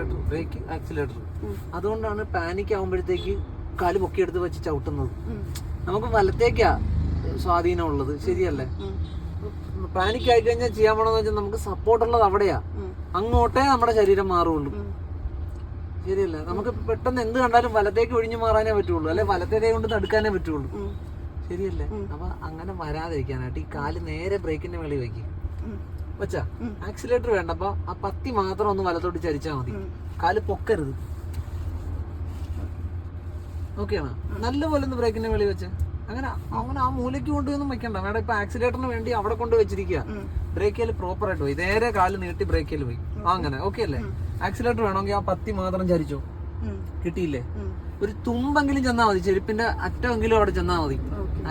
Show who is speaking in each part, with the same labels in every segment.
Speaker 1: Accelerator brake accelerator അതുകൊണ്ടാണ് panic ആകുമ്പോഴത്തേക്ക് കാൽ പൊക്കിയെടുത്ത് വെച്ച് ചവിട്ടുന്നത്. നമുക്ക് വലത്തേക്കാ സ്വാധീനം ഉള്ളത്. ശരിയല്ലേ? പാനിക് ആയി കഴിഞ്ഞാൽ ചെയ്യാൻ പോണെന്ന് വെച്ചാൽ നമുക്ക് സപ്പോർട്ട് ഉള്ളത് അവിടെയാ. അങ്ങോട്ടേ നമ്മുടെ ശരീരം മാറുള്ളൂ ശരിയല്ല? നമുക്ക് പെട്ടെന്ന് എന്ത് കണ്ടാലും വലത്തേക്ക് ഒഴിഞ്ഞു മാറാനേ പറ്റുള്ളൂ. അല്ലെ വലത്തേ കൈ കൊണ്ട് തടുക്കാനേ പറ്റുള്ളൂ. ശരിയല്ലേ? അപ്പൊ അങ്ങനെ വരാതിരിക്കാനായിട്ട് ഈ കാൽ നേരെ ബ്രേക്കിന്റെ മേളിൽ വെക്കും. വെച്ചാ? ആക്സിലേറ്റർ വേണ്ട. അപ്പൊ ആ പത്തി മാത്രം ഒന്ന് വലത്തോട്ട് ചരിച്ചാൽ മതി. കാൽ പൊക്കരുത്. ഓക്കെയാണ് നല്ലപോലെ ഒന്ന് ബ്രേക്കിന്റെ വെളി വെച്ച്. അങ്ങനെ അങ്ങനെ ആ മൂലയ്ക്ക് കൊണ്ടുവന്നും വെക്കണ്ട. മേഡം ഇപ്പൊ ആക്സിലേറ്ററിന് വേണ്ടി അവിടെ കൊണ്ട് വെച്ചിരിക്കുക ബ്രേക്കിൽ പ്രോപ്പർ ആയിട്ട് പോയി. നേരെ കാൽ നീട്ടി ബ്രേക്കിൽ പോയി. ആ, അങ്ങനെ. ഓക്കെ അല്ലേ? ആക്സിലേറ്റർ വേണമെങ്കിൽ ആ പത്തി മാത്രം ചരിച്ചോ? കിട്ടിയില്ലേ? ഒരു തുമ്പെങ്കിലും ചെന്നാൽ മതി. ചെരുപ്പിന്റെ അറ്റമെങ്കിലും അവിടെ ചെന്നാൽ മതി.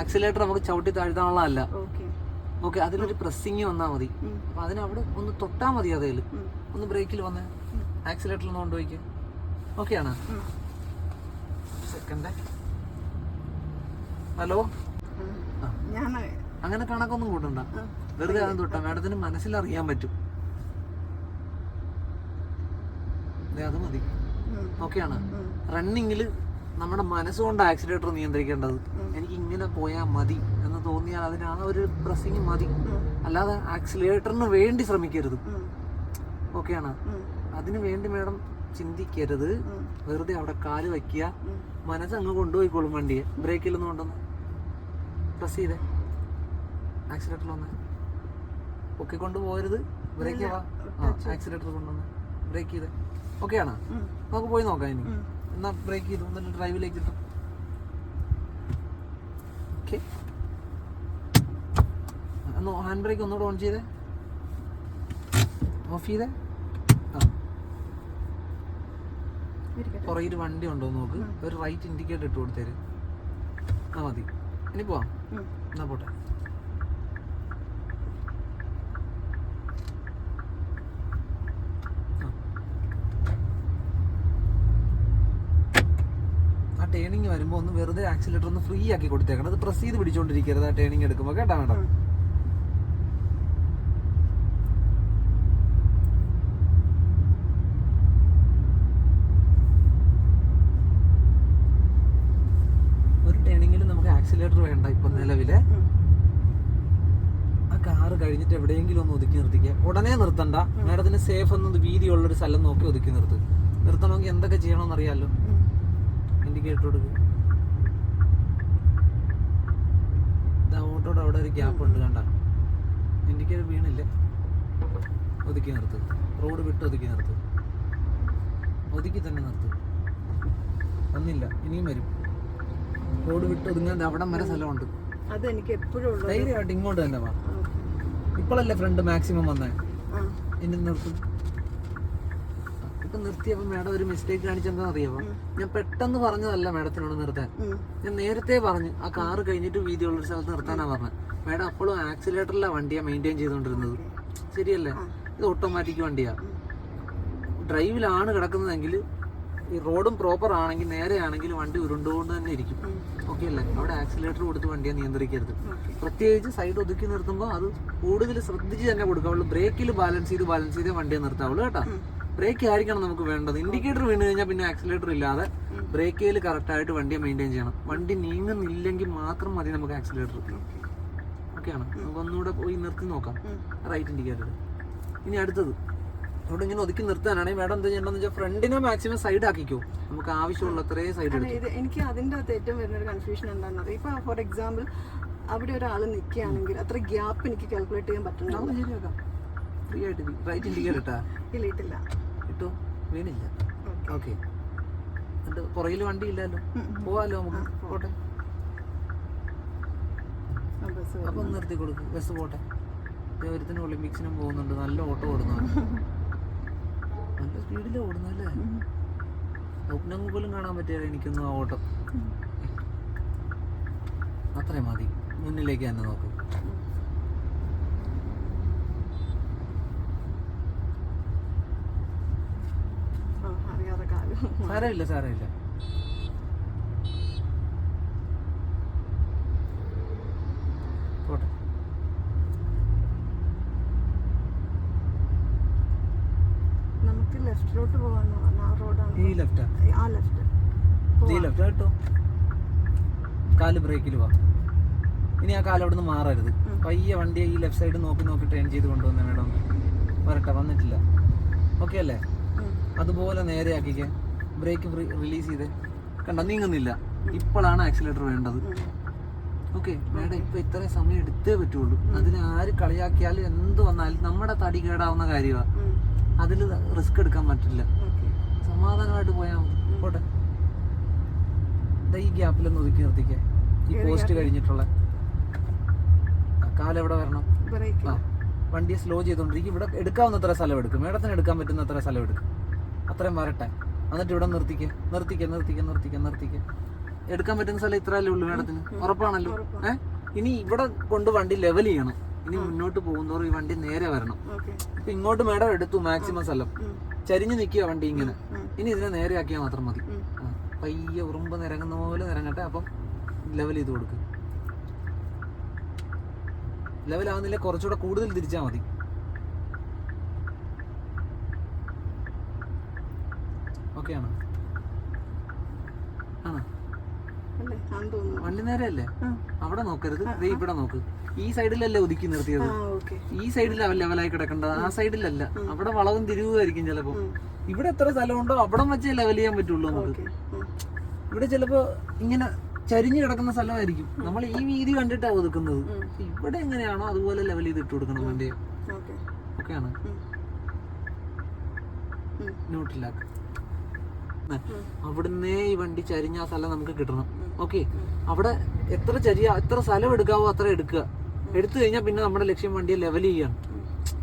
Speaker 1: ആക്സിലേറ്റർ നമുക്ക് ചവിട്ടി താഴ്ത്താനുള്ളതല്ല. ഓക്കെ അതിലൊരു പ്രസ്സിങ് വന്നാൽ മതി. അപ്പൊ അതിനവിടെ ഒന്ന് തൊട്ടാ മതി അതേൽ ഒന്ന് ബ്രേക്കിൽ വന്ന് ആക്സിലേറ്ററിൽ ഒന്ന് കൊണ്ടുപോയിക്ക് ആണ്? സെക്കൻഡ് ഹലോ അങ്ങനെ കണക്കൊന്നും കൂട്ടണ്ട. വെറുതെ അതും തൊട്ടാ. മാഡത്തിന് മനസ്സിലറിയാൻ പറ്റും. അത് മതി. ഓക്കെയാണ് റണ്ണിങ്ങിൽ നമ്മുടെ മനസ്സുകൊണ്ട് ആക്സിലേറ്റർ നിയന്ത്രിക്കേണ്ടത്. എനിക്ക് ഇങ്ങനെ പോയാൽ മതി. എന്ന് തോന്നിയാൽ അതിനാ ഒരു പ്രസ്സിങ് മതി. അല്ലാതെ ആക്സിലേറ്ററിന് വേണ്ടി ശ്രമിക്കരുത്. ഓക്കെയാണ് അതിന് വേണ്ടി മാഡം ചിന്തിക്കരുത്. വെറുതെ അവിടെ കാൽ വയ്ക്കുക മനസ്സ് അങ്ങ് കൊണ്ടുപോയിക്കോളും വണ്ടിയെ. ബ്രേക്കിലൊന്നും കൊണ്ടുവന്ന് പ്രസ് ചെയ്തേ. ആക്സിലേറ്ററിൽ വന്ന്. ഒക്കെ കൊണ്ടുപോകരുത് ബ്രേക്ക് ആക്സിലേറ്റർ കൊണ്ടുവന്ന് ബ്രേക്ക് ചെയ്തേ. ഓക്കെയാണ് നമുക്ക് പോയി നോക്കാം ഇനി. എന്നാ ബ്രേക്ക് ചെയ്തു. എന്നിട്ട് ഡ്രൈവിലേക്ക് ഇട്ടു ഓക്കെ ഒന്ന് ഹാൻഡ് ബ്രേക്ക് ഒന്നുകൂടെ ഓൺ ചെയ്തേ. ഓഫ് ചെയ്തേ. ആ. പുറകിൽ വണ്ടി ഉണ്ടോ നോക്ക്. ഒരു റൈറ്റ് ഇൻഡിക്കേറ്റർ ഇട്ട് കൊടുത്തേര്. ആ മതി. ഇനി പോവാം. എന്നാ പോട്ടെ. ആ. ടേണിങ് വരുമ്പോൾ ഒന്ന് വെറുതെ ആക്സിലേറ്റർ ഒന്ന് ഫ്രീ ആക്കി കൊടുത്തേക്കണം. അത് പ്രസ് ചെയ്ത് പിടിച്ചോണ്ടിരിക്കരുത് ആ ടേണിങ് എടുക്കുമ്പോൾ കേട്ടാ മേഡം ഒരു ടേണിങ്ങിൽ നമുക്ക് വേണ്ട ഇപ്പൊ നിലവിലെ? ആ കാറ് കഴിഞ്ഞിട്ട് എവിടെയെങ്കിലും ഒന്ന് ഒതുക്കി നിർത്തിക്കുക ഉടനെ നിർത്തണ്ട. മാഡത്തിന് സേഫ് ഒന്ന് വീതിയുള്ള ഒരു സ്ഥലം നോക്കി ഒതുക്കി നിർത്ത്. നിർത്തണമെങ്കിൽ എന്തൊക്കെ ചെയ്യണമെന്ന് അറിയാലോ ഇൻഡിക്കേറ്റർ കൊടുക്കുക ഓട്ടോടെ അവിടെ ഒരു ഗ്യാപ്പ് ഉണ്ട് കണ്ട? ഇൻഡിക്കേറ്റർ വീണില്ല? ഒതുക്കി നിർത്ത്. റോഡ് വിട്ട് ഒതുക്കി നിർത്ത്. ഒതുക്കി തന്നെ നിർത്ത്. വന്നില്ല ഇനിയും വരും. റോഡ് വിട്ട് ഒതുങ്ങുന്നത് അവിടം വരെ സ്ഥലമുണ്ട്.
Speaker 2: അത് എനിക്ക് എപ്പോഴും
Speaker 1: ധൈര്യമായിട്ട് ഇങ്ങോട്ട് തന്നെ വാ. ഇപ്പോഴല്ലേ ഫ്രണ്ട് മാക്സിമം വന്നേ? എന്നെ നിർത്തും. ഇപ്പൊ നിർത്തിയപ്പോ മാഡം ഒരു മിസ്റ്റേക്ക് കാണിച്ചെന്താ അറിയാമോ ഞാൻ പെട്ടെന്ന് പറഞ്ഞതല്ല മാഡത്തിനോട് നിർത്താൻ. ഞാൻ നേരത്തെ പറഞ്ഞു ആ കാറ് കഴിഞ്ഞിട്ട് വീതിയുള്ള ഒരു സ്ഥലത്ത് നിർത്താനാ പറഞ്ഞത്. മാഡം അപ്പോഴും ആക്സിലേറ്ററിലെ വണ്ടിയാ മെയിന്റെയിൻ ചെയ്തുകൊണ്ടിരുന്നത് ശരിയല്ലേ? ഇത് ഓട്ടോമാറ്റിക് വണ്ടിയാ. ഡ്രൈവിലാണ് കിടക്കുന്നതെങ്കിൽ ഈ റോഡും പ്രോപ്പർ ആണെങ്കിൽ നേരെ ആണെങ്കിൽ വണ്ടി ഉരുണ്ടുകൊണ്ട് തന്നെ ഇരിക്കും. അല്ലേ അവിടെ ആക്സിലേറ്റർ കൊടുത്ത് വണ്ടിയെ നിയന്ത്രിക്കരുത്. പ്രത്യേകിച്ച് സൈഡ് ഒതുക്കി നിർത്തുമ്പോൾ അത് കൂടുതൽ ശ്രദ്ധിച്ച് തന്നെ കൊടുക്കാവുള്ളൂ ബ്രേക്കിൽ ബാലൻസ് ചെയ്ത് ബാലൻസ് ചെയ്തേ വണ്ടിയെ നിർത്താവുള്ളൂ കേട്ടോ. ബ്രേക്ക് ആയിരിക്കണം നമുക്ക് വേണ്ടത്. ഇൻഡിക്കേറ്റർ വീണ് കഴിഞ്ഞാൽ പിന്നെ ആക്സിലേറ്റർ ഇല്ലാതെ ബ്രേക്കിൽ കറക്റ്റ് ആയിട്ട് വണ്ടിയെ മെയിന്റെയിൻ ചെയ്യണം. വണ്ടി നീങ്ങുന്നില്ലെങ്കിൽ മാത്രം മതി നമുക്ക് ആക്സിലേറ്റർ ഓക്കെയാണ് നമുക്ക് ഒന്നുകൂടെ പോയി നിർത്തി നോക്കാം. റൈറ്റ് ഇൻഡിക്കേറ്റർ ഇനി അടുത്തത്. ഇവിടെ ഇങ്ങനെ ഒതുക്കി നിർത്താനാണെങ്കിൽ മേഡം എന്താ ചെയ്യേണ്ടതെന്ന് വെച്ചാൽ ഫ്രണ്ടിനെ മാക്സിമം സൈഡ് ആക്കിക്കോ. നമുക്ക് ആവശ്യമുള്ള അത്രയും സൈഡ്
Speaker 2: ഇത് എനിക്ക് അതിന്റെ അകത്ത് ഏറ്റവും വരുന്ന ഒരു കൺഫ്യൂഷൻ എന്താണെന്ന് അറിയാം? ഇപ്പൊ ഫോർ എക്സാമ്പിൾ അവിടെ ഒരാൾ നിൽക്കുകയാണെങ്കിൽ അത്ര ഗ്യാപ്പ് എനിക്ക് കാൽക്കുലേറ്റ് ചെയ്യാൻ
Speaker 1: നമുക്ക് ഫ്രീ ആയിട്ട് റൈറ്റ് ഇൻഡിക്കേറ്റർ ഇട്ടാ.
Speaker 2: ഇല്ല ഇട്ടില്ല.
Speaker 1: ഇട്ടോ? വീണില്ല. ഓക്കെ എന്നിട്ട് പുറകിൽ വണ്ടി ഇല്ലല്ലോ. പോവാലോ നമുക്ക്? പോട്ടെ. അപ്പൊ നിർത്തി കൊടുക്കും. ബസ് പോട്ടെ. ഒരുത്തിന് ഒളിമ്പിക്സിനും പോകുന്നുണ്ട്. നല്ല ഓട്ടോ ഓടുന്നതാണ് നല്ല സ്പീഡിൽ ഓടുന്നല്ലേ സ്വപ്നം പോലും കാണാൻ പറ്റില്ല എനിക്കൊന്നും ആ ഓട്ടം. അത്രയും മതി. മുന്നിലേക്ക് തന്നെ നോക്കും. സാരമില്ല സാരമില്ല പോട്ടെ
Speaker 2: ലെഫ്റ്റിലോട്ട് റോഡാണ്
Speaker 1: ഈ ലെഫ്റ്റാ
Speaker 2: ആ? ലെഫ്റ്റ്
Speaker 1: ഈ ലെഫ്റ്റ് കേട്ടോ. കാൽ ബ്രേക്കിൽ വാ. ഇനി ആ കാൽ അവിടുന്ന് മാറരുത്. പയ്യെ വണ്ടി ഈ ലെഫ്റ്റ് സൈഡ് നോക്കി നോക്കി ട്രെയിൻ ചെയ്ത് കൊണ്ടുവന്ന മേഡം വരട്ടെ വന്നിട്ടില്ല. ഓക്കെ അല്ലേ? അതുപോലെ നേരെ ആക്കിക്കേ. ബ്രേക്ക് റിലീസ് ചെയ്തേ. കണ്ട നീങ്ങുന്നില്ല. ഇപ്പോഴാണ് ആക്സിലേറ്റർ വേണ്ടത്. ഓക്കെ മേഡം ഇപ്പൊ ഇത്രയും സമയം എടുത്തേ പറ്റുള്ളൂ. അതിനെ ആര് കളിയാക്കിയാലും എന്ത് വന്നാലും നമ്മുടെ തടി കേടാവുന്ന കാര്യമാണ് അതിൽ റിസ്ക് എടുക്കാൻ പറ്റില്ല. സമാധാനമായിട്ട് പോയാൽ മതി. പോട്ടെ. ഈ ഗ്യാപ്പിലൊന്ന് ഒതുക്കി നിർത്തിക്കേ. ഈ പോസ്റ്റ് കഴിഞ്ഞിട്ടുള്ള. കാലെവിടെ വരണം?
Speaker 2: വണ്ടി
Speaker 1: ആ വണ്ടിയെ സ്ലോ ചെയ്തോണ്ടിരിക്കും ഇവിടെ എടുക്കാവുന്നത്ര സ്ഥലം എടുക്കും. മേഡത്തിന് എടുക്കാൻ പറ്റുന്ന അത്ര സ്ഥലം എടുക്കും. അത്രയും വരട്ടെ. എന്നിട്ട് ഇവിടെ നിർത്തിക്കേ. നിർത്തിക്കേ നിർത്തിക്കേ നിർത്തിക്കേ നിർത്തിക്കേ. എടുക്കാൻ പറ്റുന്ന സ്ഥലം ഇത്രയല്ലേ ഉള്ളൂ മേഡത്തിന്? ഉറപ്പാണല്ലോ. ഏഹ് ഇനി ഇവിടെ കൊണ്ട് വണ്ടി ലെവൽ ചെയ്യണം. ഇനി മുന്നോട്ട് പോകുന്നതോറും ഈ വണ്ടി നേരെ വരണം.
Speaker 2: അപ്പൊ
Speaker 1: ഇപ്പൊ ഇങ്ങോട്ട് മേഡം എടുത്തു മാക്സിമം സ്ഥലം. ചരിഞ്ഞു നിൽക്കുക വണ്ടി ഇങ്ങനെ. ഇനി ഇതിനെ നേരെ ആക്കിയാൽ മാത്രം മതി. പയ്യെ ഉറുമ്പ് നിരങ്ങുന്ന പോലെ നിരങ്ങട്ടെ അപ്പം ലെവൽ ചെയ്ത് കൊടുക്കും. ലെവലാകുന്നില്ല കുറച്ചുകൂടെ കൂടുതൽ തിരിച്ചാൽ മതി. ഓക്കെ ആണോ? ആണോ? വണ്ടി
Speaker 2: നേരല്ലേ.
Speaker 1: അവിടെ നോക്കരുത്. ദേ ഇവിടെ നോക്ക്. ഈ സൈഡിലല്ലേ ഒതുക്കി നിർത്തിയത്? ഈ സൈഡിലാ ലെവലായി കിടക്കേണ്ടത്. ആ സൈഡിലല്ല. അവിടെ വളവും തിരിവുമായിരിക്കും ചിലപ്പോ. ഇവിടെ എത്ര സ്ഥലമുണ്ടോ അവിടെ വെച്ചേ ലെവൽ ചെയ്യാൻ പറ്റുള്ളൂ നമുക്ക്. ഇവിടെ ചിലപ്പോ ഇങ്ങനെ ചരിഞ്ഞു കിടക്കുന്ന സ്ഥലമായിരിക്കും. നമ്മൾ ഈ വീതി കണ്ടിട്ടാണ് ഒതുക്കുന്നത്. ഇവിടെ എങ്ങനെയാണോ അതുപോലെ ലെവൽ ചെയ്ത് ഇട്ട് കൊടുക്കണം വണ്ടിയെ.
Speaker 2: ഓക്കെ.
Speaker 1: ഒക്കെയാണ് ന്യൂട്രലാക്ക് അവിടുന്നേ ഈ വണ്ടി ചരിഞ്ഞ ആ സ്ഥലം നമുക്ക് കിട്ടണം. ഓക്കെ. അവിടെ എത്ര ചരിയ എത്ര സ്ഥലം എടുക്കാവോ അത്ര എടുക്കുക. എടുത്തു കഴിഞ്ഞാൽ പിന്നെ നമ്മുടെ ലക്ഷ്യം വണ്ടിയെ ലെവൽ ചെയ്യാണ്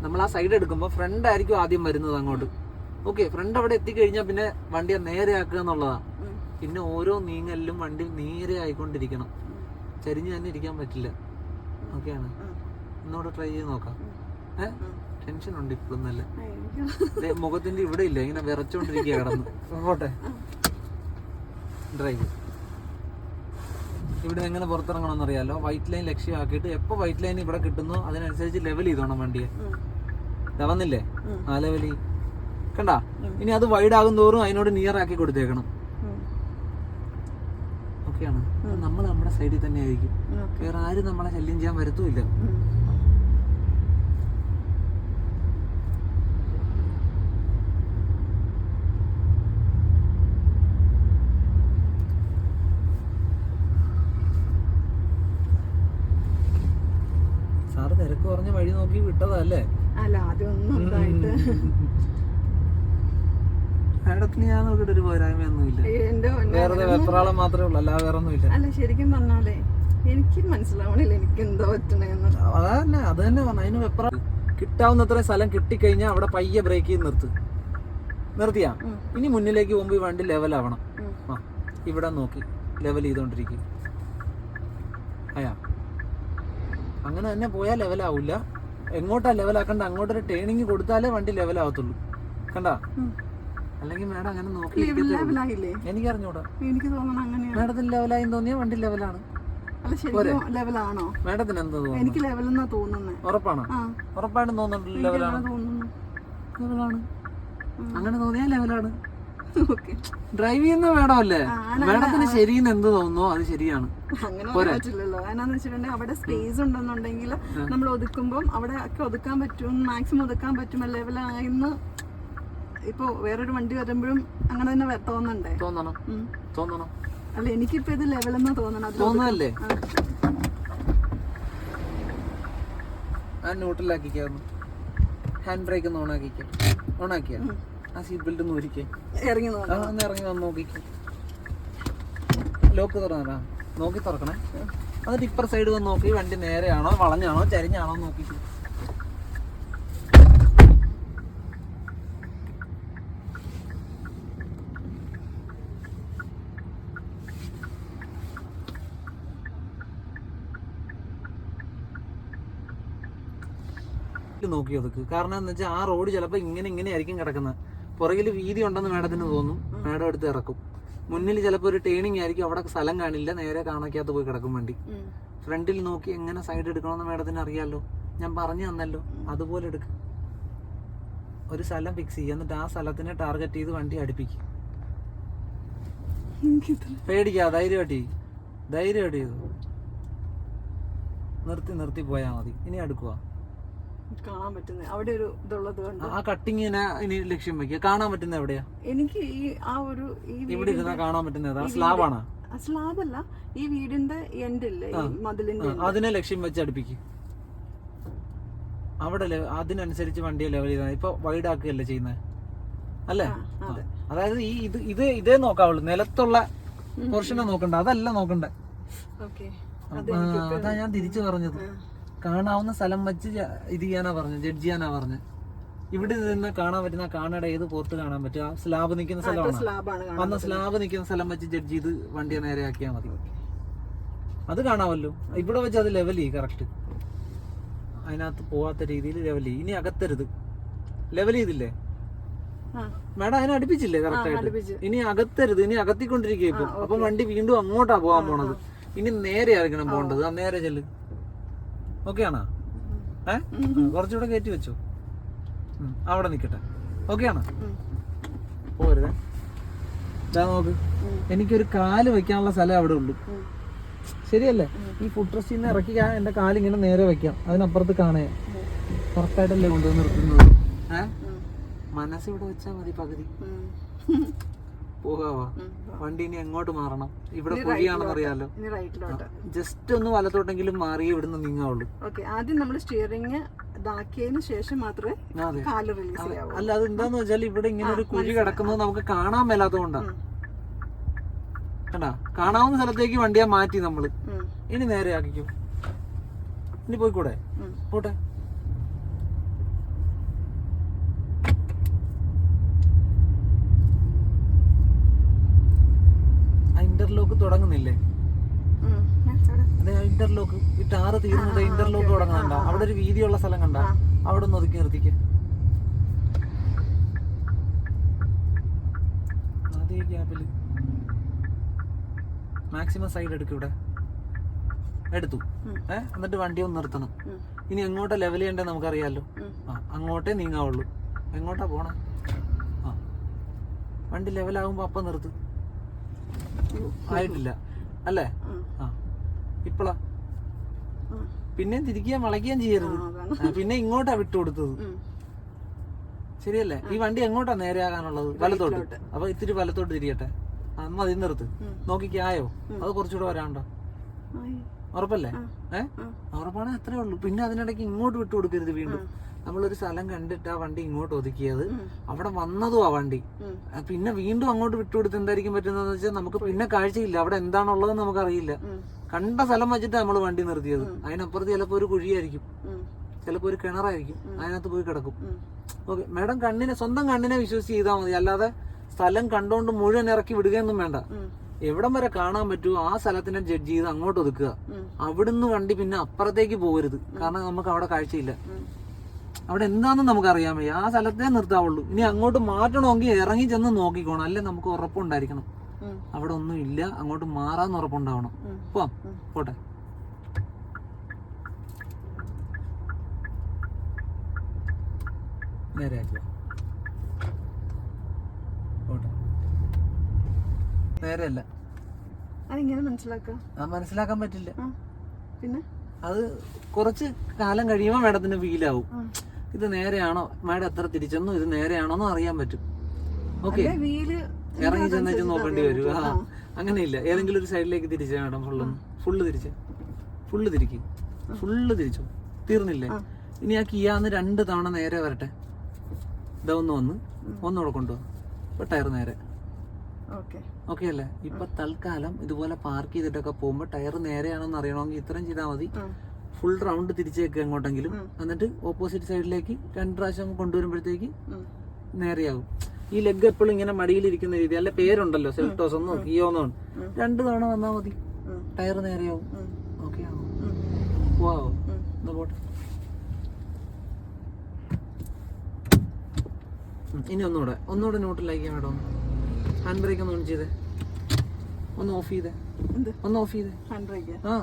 Speaker 1: നമ്മൾ ആ സൈഡ് എടുക്കുമ്പോൾ ഫ്രണ്ട് ആയിരിക്കും ആദ്യം വരുന്നത് അങ്ങോട്ട്. ഓക്കെ ഫ്രണ്ട് അവിടെ എത്തിക്കഴിഞ്ഞാൽ പിന്നെ വണ്ടിയെ നേരെ ആക്കുക എന്നുള്ളതാണ് പിന്നെ ഓരോ നീങ്ങലിലും വണ്ടി നേരെ ആയിക്കൊണ്ടിരിക്കണം. ചരിഞ്ഞ് തന്നെ ഇരിക്കാൻ പറ്റില്ല. ഓക്കെയാണ്. ഒന്നുകൂടെ ട്രൈ ചെയ്ത് നോക്കാം. ഏ? ടെൻഷൻ ഉണ്ട് ഇപ്പോഴും നല്ല മുഖത്തിന്റെ ഇവിടെ ഇല്ല ഇങ്ങനെ വിറച്ചോണ്ടിരിക്കുക കിടന്ന്. പോട്ടെ. ഡ്രൈവ് ഇവിടെ എങ്ങനെ പുറത്തിറങ്ങണമെന്ന് അറിയാലോ വൈറ്റ് ലൈൻ ലക്ഷ്യമാക്കിയിട്ട് എപ്പോൾ വൈറ്റ് ലൈൻ ഇവിടെ കിട്ടുന്നോ അതിനനുസരിച്ച് ലെവൽ ചെയ്തോണം വണ്ടിയെ. വന്നില്ലേ? ആ ലെവലി കണ്ട? ഇനി അത് വൈഡ് ആകും തോറും അതിനോട് നിയർ ആക്കി കൊടുത്തേക്കണം. ഓക്കെയാണ് നമ്മൾ നമ്മുടെ സൈഡിൽ തന്നെ ആയിരിക്കും വേറെ ആരും നമ്മളെ ശല്യം ചെയ്യാൻ വരത്തുമില്ല സാറ് തിരക്ക് പറഞ്ഞ വഴി നോക്കി വിട്ടതല്ലേ?
Speaker 2: അല്ല അതൊന്നും ഇതായിട്ട്
Speaker 1: മാഡത്തിന് ഞാൻ നോക്കിട്ട് ഒരു പോരായ്മയൊന്നുമില്ല. വേറെ വെപ്രാളം മാത്രമേ ഉള്ളൂ അല്ല വേറെ ഒന്നുമില്ല.
Speaker 2: അല്ല ശരിക്കും പറഞ്ഞാലേ എനിക്ക് മനസ്സിലാവണില്ല എനിക്ക് എന്തോ പറ്റണേന്ന്
Speaker 1: അതാ തന്നെ അത് തന്നെ പറഞ്ഞു അതിന് വെപ്രാ കിട്ടാവുന്നത്ര സ്ഥലം കിട്ടിക്കഴിഞ്ഞാൽ അവിടെ പയ്യെ ബ്രേക്ക് ചെയ്ത് നിർത്ത്. നിർത്തിയാ? ഇനി മുന്നിലേക്ക് പോകുമ്പോൾ ഈ വണ്ടി ലെവൽ
Speaker 2: ആവണം.
Speaker 1: ആ ഇവിടെ നോക്കി ലെവൽ ചെയ്തോണ്ടിരിക്കും. അയാ. അങ്ങനെ തന്നെ പോയാൽ ലെവലാവില്ല എങ്ങോട്ടാ ലെവലാക്കണ്ട അങ്ങോട്ടൊരു ടേണിങ് കൊടുത്താലേ വണ്ടി ലെവലാവത്തുള്ളൂ കണ്ടാ. അല്ലെങ്കിൽ മാഡം അങ്ങനെ നോക്കി എനിക്ക് അറിഞ്ഞൂടാ
Speaker 2: എനിക്ക് തോന്നണം അങ്ങനെയാണ്.
Speaker 1: മാഡത്തിന് ലെവലായി തോന്നിയാ വണ്ടി ലെവലാണ്
Speaker 2: ലെവലാണോ
Speaker 1: മാഡത്തിന് എന്താ തോന്നുന്നു
Speaker 2: എനിക്ക് ലെവലെന്നാ തോന്നുന്നേ.
Speaker 1: ഉറപ്പാണ്? ഉറപ്പായിട്ടും തോന്നുന്നുണ്ട് ലെവലാണ്
Speaker 2: അങ്ങനെ തോന്നിയാ
Speaker 1: ലെവലാണ് അങ്ങനെ തോന്നിയാൽ ലെവലാണ് ഡ്രൈവ് ചെയ്യുന്ന മേഡമല്ലേ? മേഡത്തിന് ശരിയെന്ന് എന്ത് തോന്നുന്നോ? അത് ശരിയാണ്.
Speaker 2: അങ്ങനെ പറയാൻ പറ്റില്ലല്ലോ എന്നാന്ന് വെച്ചിട്ടുണ്ടെങ്കിൽ അവിടെ സ്പേസ് ഉണ്ടെന്നുണ്ടെങ്കിൽ നമ്മൾ ഒതുക്കുമ്പോൾ അവിടെ ഒക്കെ ഒതുക്കാൻ പറ്റും മാക്സിമം ഒതുക്കാൻ പറ്റും ലെവലായെന്ന് ഇപ്പൊ വേറൊരു വണ്ടി വരുമ്പോഴും അങ്ങനെ തന്നെ തോന്നണ്ടേ?
Speaker 1: തോന്നണം.
Speaker 2: അല്ല എനിക്കിപ്പോ ഇത് ലെവലെന്ന് തോന്നണം. ആ.
Speaker 1: ഹാൻഡ് ബ്രേക്ക് ഒന്ന് ഓൺ ഓണാക്കിയ ആ സീറ്റ് ബെൽറ്റ് ഒന്ന് ഊരിക്കേ
Speaker 2: ഇറങ്ങി
Speaker 1: ഒന്ന് ഇറങ്ങി വന്ന് നോക്കിക്കേ ലോക്ക് തുറന്നാ നോക്കി തുറക്കണേ. എന്നിട്ട് ഇപ്പർ സൈഡ് വന്ന് നോക്കി. വണ്ടി നേരെയാണോ വളഞ്ഞാണോ ചരിഞ്ഞാണോ നോക്കിക്കേ നോക്കി ഒതുക്ക്. കാരണം എന്താ വെച്ചാൽ ആ റോഡ് ചിലപ്പോൾ ഇങ്ങനെ ഇങ്ങനെ ആയിരിക്കും കിടക്കുന്നത് പുറകിൽ വീതി ഉണ്ടെന്ന് മേഡത്തിന് തോന്നും. മേഡം എടുത്ത് ഇറക്കും. മുന്നിൽ ചിലപ്പോൾ ഒരു ടേണിംഗ് ആയിരിക്കും. അവിടെ സ്ഥലം കാണില്ല. നേരെ കാണാക്കാത്ത പോയി കിടക്കും വണ്ടി. ഫ്രണ്ടിൽ നോക്കി എങ്ങനെ സൈഡ് എടുക്കണമെന്ന് മേഡത്തിന് അറിയാലോ. ഞാൻ പറഞ്ഞു തന്നല്ലോ. അതുപോലെ എടുക്ക്. ഒരു സ്ഥലം ഫിക്സ് ചെയ്യുക എന്നിട്ട് ആ സ്ഥലത്തിനെ ടാർഗറ്റ് ചെയ്ത് വണ്ടി അടുപ്പിക്കും. പേടിക്കാ. ധൈര്യമായിട്ട് ധൈര്യമായിട്ട് ചെയ്തു നിർത്തി നിർത്തി പോയാ മതി. ഇനി അടുക്കുക
Speaker 2: കാണാൻ പറ്റുന്നത് അവിടെ ഒരു ഇതുള്ളത് കൊണ്ട്.
Speaker 1: ആ കട്ടിങ്ങിനെ ഇനി ലക്ഷ്യം വെക്കുക. കാണാൻ പറ്റുന്ന എവിടെയാ?
Speaker 2: എനിക്ക് ഈ ആ ഒരു ഈ
Speaker 1: ഇവിടെ ഇരുന്നാ കാണാൻ പറ്റുന്നത്. ആ സ്ലാബാണ്
Speaker 2: സ്ലാബ് അല്ല. ഈ വീടിന്റെ എൻഡ് ഇല്ലേ? മതിലിന്റെ
Speaker 1: അതിനെ ലക്ഷ്യം വെച്ച് അടുപ്പിക്കും. അവിടെ അതിനനുസരിച്ച് വണ്ടിയെ ലെവൽ ചെയ്താൽ ഇപ്പൊ വൈഡ് ആക്കുകയല്ലേ ചെയ്യുന്നത് അല്ലേ? അതായത് ഈ ഇത് ഇത് ഇതേ നോക്കാവുള്ളൂ. നിലത്തുള്ള പോർഷനെ നോക്കണ്ട. അതല്ല നോക്കണ്ടേ. അതാ ഞാൻ തിരിച്ചു പറഞ്ഞത്. കാണാവുന്ന സ്ഥലം വെച്ച് ഇത് ചെയ്യാനാ പറഞ്ഞു ജഡ്ജ് ചെയ്യാനാ പറഞ്ഞത്. ഇവിടെ നിന്ന് കാണാൻ പറ്റുന്ന കാണയുടെ ഏത് പോർട്ട് കാണാൻ പറ്റും? സ്ലാബ് നിൽക്കുന്ന സ്ഥലമാണ്? അന്ന് സ്ലാബ് നിൽക്കുന്ന സ്ഥലം വെച്ച് ജഡ്ജ് ചെയ്ത് വണ്ടിയെ നേരെയാക്കിയാൽ മതി. അത് കാണാമല്ലോ. ഇവിടെ വെച്ച് അത് ലെവൽ ചെയ്യും കറക്റ്റ് അതിനകത്ത് പോവാത്ത രീതിയിൽ ലെവൽ ചെയ്യും. ഇനി അകത്തരുത്. ലെവൽ ചെയ്തില്ലേ? മേഡം അതിനെ അടുപ്പിച്ചില്ലേ കറക്റ്റ് ആയിട്ട്? ഇനി അകത്തരുത്. ഇനി അകത്തിക്കൊണ്ടിരിക്കുക ഇപ്പൊ. അപ്പൊ വണ്ടി വീണ്ടും അങ്ങോട്ടാ പോകാൻ പോണത്. ഇനി നേരെ ആയിരിക്കണം പോകേണ്ടത്. ആ നേരെ ചെല്ല്. ഓക്കെ ആണോ ഏ കുറച്ചുകൂടെ കയറ്റി വെച്ചു. അവിടെ നിൽക്കട്ടെ. ഓക്കെ ആണോ. പോരുതേ ഇതാ നോക്ക്. എനിക്കൊരു കാൽ വെക്കാനുള്ള സ്ഥലം അവിടെ ഉള്ളൂ. ശരിയല്ലേ? ഈ ഫുഡ് ട്രസ്റ്റിൽ നിന്ന് ഇറക്കി ഞാൻ എന്റെ കാലിങ്ങനെ നേരെ വെക്കാം അതിനപ്പുറത്ത് കാണേ. കറക്റ്റായിട്ടല്ലേ കൊണ്ടുവന്ന് നിർത്തുന്നത്? ഏ. മനസ്സിവിടെ വെച്ചാ മതി പകുതി. പോകാവാ. വണ്ടി ഇനി എങ്ങോട്ട് മാറണം? ഇവിടെ കുഴിയാണെന്ന് അറിയാലോ. ജസ്റ്റ് ഒന്ന് വലത്തോട്ടെങ്കിലും മാറി ഇവിടുന്ന് നീങ്ങാവുള്ളൂ.
Speaker 2: ഓക്കെ ആദ്യം നമ്മൾ സ്റ്റിയറിംഗ് ഇതാക്കിയതിന് ശേഷം മാത്രമേ കാൽ റിലീസ് ചെയ്യാവൂ.
Speaker 1: അല്ല അത് എന്താന്ന് വെച്ചാൽ ഇവിടെ ഇങ്ങനെ ഒരു കുഴി കിടക്കുന്നത് നമുക്ക് കാണാൻ മേലാത്തതുകൊണ്ടാണ്. കണ്ടാ? കാണാവുന്ന സ്ഥലത്തേക്ക് വണ്ടിയാ മാറ്റി
Speaker 2: നമ്മൾ.
Speaker 1: ഇനി നേരെ ആക്കിക്കും ഇനി പോയിക്കൂടെ. പോട്ടെ. ഇന്റർലോക്ക് തുടങ്ങുന്നില്ലേ? ഇന്റർലോക്ക് ഈ ടാറ് തീരുന്നത് ഇന്റർലോക്ക് തുടങ്ങുന്നുണ്ട അവിടെ ഒരു വീതിയുള്ള സ്ഥലം കണ്ട. അവിടെ ഒന്ന് ഒതുക്കി നിർത്തിക്ക. അതേ ഗ്യാപ്പിൽ മാക്സിമം സൈഡ് എടുക്കും ഇവിടെ. എടുത്തു. ഏഹ് എന്നിട്ട് വണ്ടി ഒന്ന് നിർത്തണം. ഇനി എങ്ങോട്ടാ ലെവൽ ചെയ്യണ്ടേ നമുക്കറിയാലോ. ആ അങ്ങോട്ടേ നീങ്ങാവുള്ളൂ. എങ്ങോട്ടാ പോണേ? ആ. വണ്ടി ലെവലാകുമ്പോ അപ്പം നിർത്ത്. ആയിട്ടില്ല. അല്ലേ. ആ. ഇപ്പളാ. പിന്നെ തിരിക്കുകയും വളയ്ക്കുകയും ചെയ്യരുത്. പിന്നെ ഇങ്ങോട്ടാ വിട്ടുകൊടുത്തത്. ശരിയല്ലേ? ഈ വണ്ടി എങ്ങോട്ടാ നേരെയാകാനുള്ളത്? വലത്തോട്ട്. അപ്പൊ ഇത്തിരി വലത്തോട്ട് തിരിയട്ടെ. അന്ന് അതിന് നിർത്ത്. നോക്കിക്കായോ അത് കുറച്ചുകൂടെ വരാണ്ടോ. ഉറപ്പല്ലേ?
Speaker 2: ഏഹ്
Speaker 1: ഉറപ്പാണെ അത്രേ ഉള്ളൂ. പിന്നെ അതിനിടയ്ക്ക് ഇങ്ങോട്ട് വിട്ടു കൊടുക്കരുത് വീണ്ടും നമ്മളൊരു സ്ഥലം കണ്ടിട്ട് ആ വണ്ടി ഇങ്ങോട്ട് ഒതുക്കിയത് അവിടെ വന്നതും ആ വണ്ടി. പിന്നെ വീണ്ടും അങ്ങോട്ട് വിട്ടുകൊടുത്ത് എന്തായിരിക്കും പറ്റുന്നതെന്ന് വെച്ചാൽ നമുക്ക് പിന്നെ കാഴ്ചയില്ല. അവിടെ എന്താണുള്ളതെന്ന് നമുക്കറിയില്ല. കണ്ട സ്ഥലം വെച്ചിട്ട് നമ്മൾ വണ്ടി നിർത്തിയത്. അതിനപ്പുറത്ത് ചിലപ്പോൾ ഒരു കുഴിയായിരിക്കും. ചിലപ്പോൾ ഒരു കിണറായിരിക്കും. അതിനകത്ത് പോയി കിടക്കും. ഓക്കെ മാഡം കണ്ണിനെ സ്വന്തം കണ്ണിനെ വിശ്വസിച്ച് ചെയ്താൽ മതി. അല്ലാതെ സ്ഥലം കണ്ടോണ്ട് മുഴുവൻ ഇറക്കി വിടുകയൊന്നും വേണ്ട. എവിടം വരെ കാണാൻ പറ്റുമോ ആ സ്ഥലത്തിനെ ജഡ്ജ് ചെയ്ത് അങ്ങോട്ട് ഒതുക്കുക. അവിടുന്ന് വണ്ടി പിന്നെ അപ്പുറത്തേക്ക് പോകരുത്. കാരണം നമുക്ക് അവിടെ കാഴ്ചയില്ല. അവിടെ എന്താണെന്ന് നമുക്ക് അറിയാൻ വയ്യ. ആ സ്ഥലത്തെ നിർത്താവുള്ളൂ. ഇനി അങ്ങോട്ട് മാറ്റണമെങ്കിൽ ഇറങ്ങി ചെന്ന് നോക്കിക്കോണം. അല്ലെ നമുക്ക് ഉറപ്പുണ്ടായിരിക്കണം. അവിടെ ഒന്നും ഇല്ല. അങ്ങോട്ട് മാറാന്ന് ഉറപ്പുണ്ടാവണം. പോവാം. പോട്ടെ. നേരെ ആക്കുക പോട്ടെ. നേരെയല്ല മനസ്സിലാക്കാൻ പറ്റില്ല.
Speaker 2: പിന്നെ?
Speaker 1: അത് കുറച്ച് കാലം കഴിയുമ്പോൾ മാഡത്തിന് ഫീലാവും. ഇത് നേരെയാണോ? മാഡം എത്ര തിരിച്ചെന്നു ഇത് നേരെയാണോ എന്ന് അറിയാൻ പറ്റും. ഓക്കെ ഇറങ്ങി ചെന്നേച്ച് നോക്കേണ്ടി വരും. ആ അങ്ങനെയില്ല. ഏതെങ്കിലും ഒരു സൈഡിലേക്ക് തിരിച്ച മാഡം ഫുള്ള് ഫുള്ള് തിരിച്ച്. ഫുള്ള് തിരിക്കും. ഫുള്ള് തിരിച്ചു. തീർന്നില്ലേ? ഇനി ആ കിയാന്ന് രണ്ട് തവണ നേരെ വരട്ടെ. ഇതാ ഒന്ന് വന്ന്. ഒന്നുകൂടെ കൊണ്ടുപോകാം ഇപ്പൊ ടയർ നേരെ.
Speaker 2: ഓക്കെ.
Speaker 1: ഓക്കെ അല്ലേ? ഇപ്പൊ തൽക്കാലം ഇതുപോലെ പാർക്ക് ചെയ്തിട്ടൊക്കെ പോകുമ്പോ ടയർ നേരെയാണെന്ന് അറിയണമെങ്കിൽ ഇത്രയും ചെയ്താൽ മതി. ഫുൾ റൗണ്ട് തിരിച്ചേക്ക് എങ്ങോട്ടെങ്കിലും. എന്നിട്ട് ഓപ്പോസിറ്റ് സൈഡിലേക്ക് രണ്ട് പ്രാവശ്യം കൊണ്ടുവരുമ്പോഴത്തേക്ക് നേരെയാകും ഈ ലെഗ് എപ്പോഴും ഇങ്ങനെ മടിയിലിരിക്കുന്ന രീതി. അല്ല പേരുണ്ടല്ലോ സെൽട്ടോസ് ഒന്നോ കിയോന്നോ രണ്ട് തവണ വന്നാൽ മതി. ടയർ നേരെയാവും. ഓക്കെ ആവും. പോവാവോ എന്നാ പോട്ടെ. ഇനി ഒന്നുകൂടെ. ഒന്നുകൂടെ ന്യൂട്രലാക്കിയാ മേഡം ഒന്ന് ഹാൻഡ് ബ്രേക്ക് ഒന്ന് ഓൺ ചെയ്തേ. ഒന്ന് ഓഫ് ചെയ്തേ. ഒന്ന് ഓഫ് ചെയ്തേ.
Speaker 2: ഹാൻഡ് ബ്രേക്ക്
Speaker 1: ആ.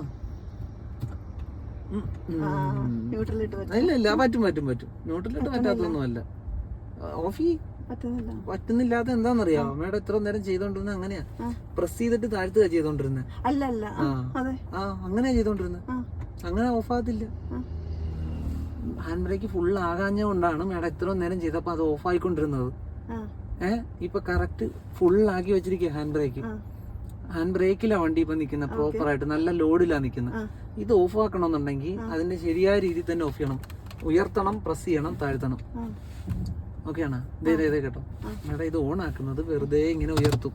Speaker 1: ഇല്ല ഇല്ല പറ്റും പറ്റും പറ്റും. ന്യൂട്രലിട്ട് പറ്റാത്തൊന്നും അല്ല. ഓഫ് ചെയ്
Speaker 2: പറ്റുന്നില്ല.
Speaker 1: പറ്റുന്നില്ലാത്ത എന്താണെന്നറിയാമോ മേഡം ഇത്ര നേരം ചെയ്തോണ്ടിരുന്ന അങ്ങനെയാ. പ്രസ് ചെയ്തിട്ട് താഴ്ത്തുക
Speaker 2: ചെയ്തോണ്ടിരുന്നെ. ആ,
Speaker 1: അങ്ങനെ ഓഫ് ആകത്തില്ല
Speaker 2: ആ.
Speaker 1: ഹാൻഡ് ബ്രേക്ക് ഫുൾ ആകാഞ്ഞ കൊണ്ടാണ് മേഡം ഇത്ര നേരം ചെയ്തപ്പോ അത് ഓഫ് ആയിക്കൊണ്ടിരുന്നത് ഏഹ് ഇപ്പൊ കറക്റ്റ് ഫുൾ ആക്കി വെച്ചിരിക്കുക ഹാൻഡ് ബ്രേക്ക്. ഹാൻഡ് ബ്രേക്കിലാ വണ്ടി ഇപ്പൊ നിൽക്കുന്നത് പ്രോപ്പർ ആയിട്ട്. നല്ല ലോഡിലാ നിൽക്കുന്നത് ഇത് ഓഫ് ആക്കണമെന്നുണ്ടെങ്കിൽ അതിന്റെ ശരിയായ രീതിയിൽ തന്നെ ഓഫ് ചെയ്യണം. ഉയർത്തണം പ്രസ് ചെയ്യണം താഴ്ത്തണം. ഓക്കെയാണ് ഇതേ ഇതേ, കേട്ടോ. മേഡം ഇത് ഓൺ ആക്കുന്നത് വെറുതെ ഇങ്ങനെ ഉയർത്തും.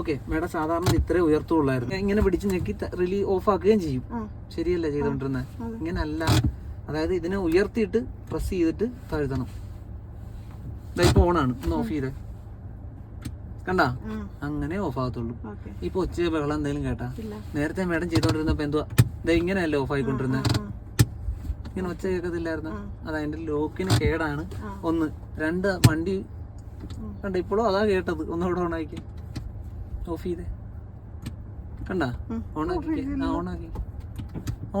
Speaker 1: ഓക്കെ മേഡം സാധാരണ ഇത്രേ ഉയർത്തുള്ളായിരുന്നു. ഇങ്ങനെ പിടിച്ച് ഞെക്കി റിലീ ഓഫ് ആക്കുകയും ചെയ്യും. ശരിയല്ല ചെയ്തോണ്ടിരുന്ന?
Speaker 2: ഇങ്ങനല്ല.
Speaker 1: ഇങ്ങനെ അല്ല അതായത് ഇതിനെ ഉയർത്തിയിട്ട് പ്രസ് ചെയ്തിട്ട് താഴ്ത്തണം. ഇതായിപ്പോ ഓണാണ് ഒന്ന് ഓഫ് ചെയ്തേ. കണ്ടാ? അങ്ങനെ ഓഫ് ആകത്തുള്ളൂ ഇപ്പൊ ഒച്ച ബഹളം എന്തെങ്കിലും കേട്ടാ. നേരത്തെ മേഡം ചെയ്തോണ്ടിരുന്നപ്പോ എന്തുവാ? ഇതാ ഇങ്ങനെയല്ലേ ഓഫ് ആയിക്കൊണ്ടിരുന്നത് ഇങ്ങനെ ഒച്ച കേൾക്കത്തില്ലായിരുന്നു. അത് അതിന്റെ ലോക്കിന് കേടാണ്. ഒന്ന് രണ്ട് വണ്ടി. കണ്ട ഇപ്പോഴും അതാ കേട്ടത്. ഒന്നുകൂടെ ഓണാക്കി ഓഫ് ചെയ്തേ കണ്ട. ഓണാക്കി ആ ഓണാക്കി.